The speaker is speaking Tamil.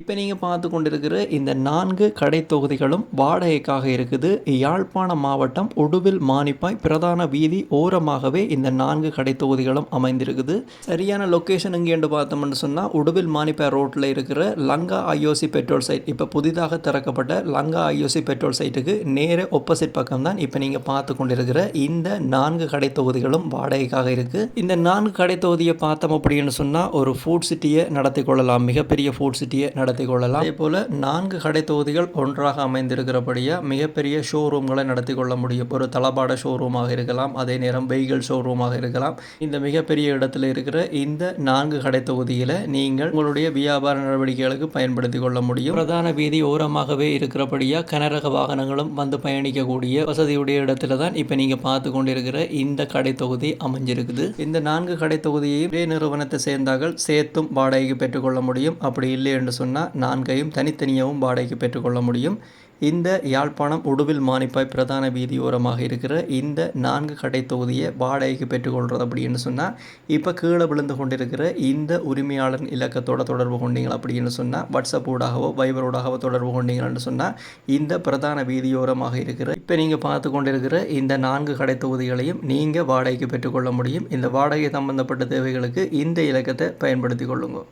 இப்போ நீங்கள் பார்த்து கொண்டிருக்கிற இந்த நான்கு கடை தொகுதிகளும் வாடகைக்காக இருக்குது. யாழ்ப்பாணம் மாவட்டம் உடுவில் மானிப்பாய் பிரதான வீதி ஓரமாகவே இந்த நான்கு கடை தொகுதிகளும் அமைந்திருக்குது. சரியான லொக்கேஷன் எங்கேன்னு பார்த்தோம்னு சொன்னால் உடுவில் மானிப்பாய் ரோட்டில் இருக்கிற லங்கா ஐஓசி பெட்ரோல் சைட் இப்போ புதிதாக திறக்கப்பட்ட லங்கா ஐஓசி பெட்ரோல் சைட்டுக்கு நேர ஒப்போசிட் பக்கம் தான் இப்போ நீங்கள் பார்த்து கொண்டிருக்கிற இந்த நான்கு கடை தொகுதிகளும் வாடகைக்காக இருக்குது இந்த நான்கு கடை தொகுதியை பார்த்தோம் அப்படின்னு சொன்னால் ஒரு ஃபுட் சிட்டியை நடத்தி கொள்ளலாம். மிகப்பெரிய ஃபுட் சிட்டியை நடத்தி கொள்ளலாம். அதே போல் நான்கு கடை தொகுதிகள் ஒன்றாக அமைந்திருக்கிறபடியாக மிகப்பெரிய ஷோரூம்களை நடத்தி கொள்ள முடியும். ஒரு தளபாட ஷோரூமாக இருக்கலாம் அதே நேரம் வெஹிக்கிள் ஷோரூமாக இருக்கலாம். இந்த மிகப்பெரிய இடத்துல இருக்கிற இந்த நான்கு கடை தொகுதியில் நீங்கள் உங்களுடைய வியாபார நடவடிக்கைகளுக்கு பயன்படுத்தி கொள்ள முடியும். பிரதான வீதி ஓரமாகவே இருக்கிறபடியாக கனரக வாகனங்களும் வந்து பயணிக்கக்கூடிய வசதியுடைய இடத்துல தான் இப்போ நீங்கள் பார்த்து கொண்டிருக்கிற இந்த கடை தொகுதி அமைஞ்சிருக்குது. இந்த நான்கு கடை தொகுதியையும் ஒரே நிறுவனத்தை சேர்ந்தார்கள் சேர்த்தும் வாடகைக்கு பெற்றுக்கொள்ள முடியும். அப்படி இல்லை என்று சொன்னால் நான்கையும் தனித்தனியாகவும் வாடகைக்கு பெற்றுக்கொள்ள முடியும். இந்த யாழ்ப்பாணம் உடுவில் மானிப்பாய் பிரதான வீதியோரமாக இருக்கிற இந்த நான்கு கடை தொகுதியை வாடகைக்கு பெற்றுக்கொள்கிறது அப்படின்னு சொன்னால் இப்போ கீழே விழுந்து கொண்டிருக்கிற இந்த உரிமையாளர் இலக்கத்தோட தொடர்பு கொண்டீங்க அப்படின்னு சொன்னால் வாட்ஸ்அப் ஊடாகவோ வைபர் ஊடாகவோ தொடர்பு கொண்டீங்கன்னு சொன்னால் இந்த பிரதான வீதியோரமாக இருக்கிற இப்போ நீங்கள் பார்த்து கொண்டிருக்கிற இந்த நான்கு கடை தொகுதிகளையும் நீங்கள் வாடகைக்கு பெற்றுக்கொள்ள முடியும். இந்த வாடகை சம்பந்தப்பட்ட தேவைகளுக்கு இந்த இலக்கத்தை பயன்படுத்தி கொள்ளுங்கள்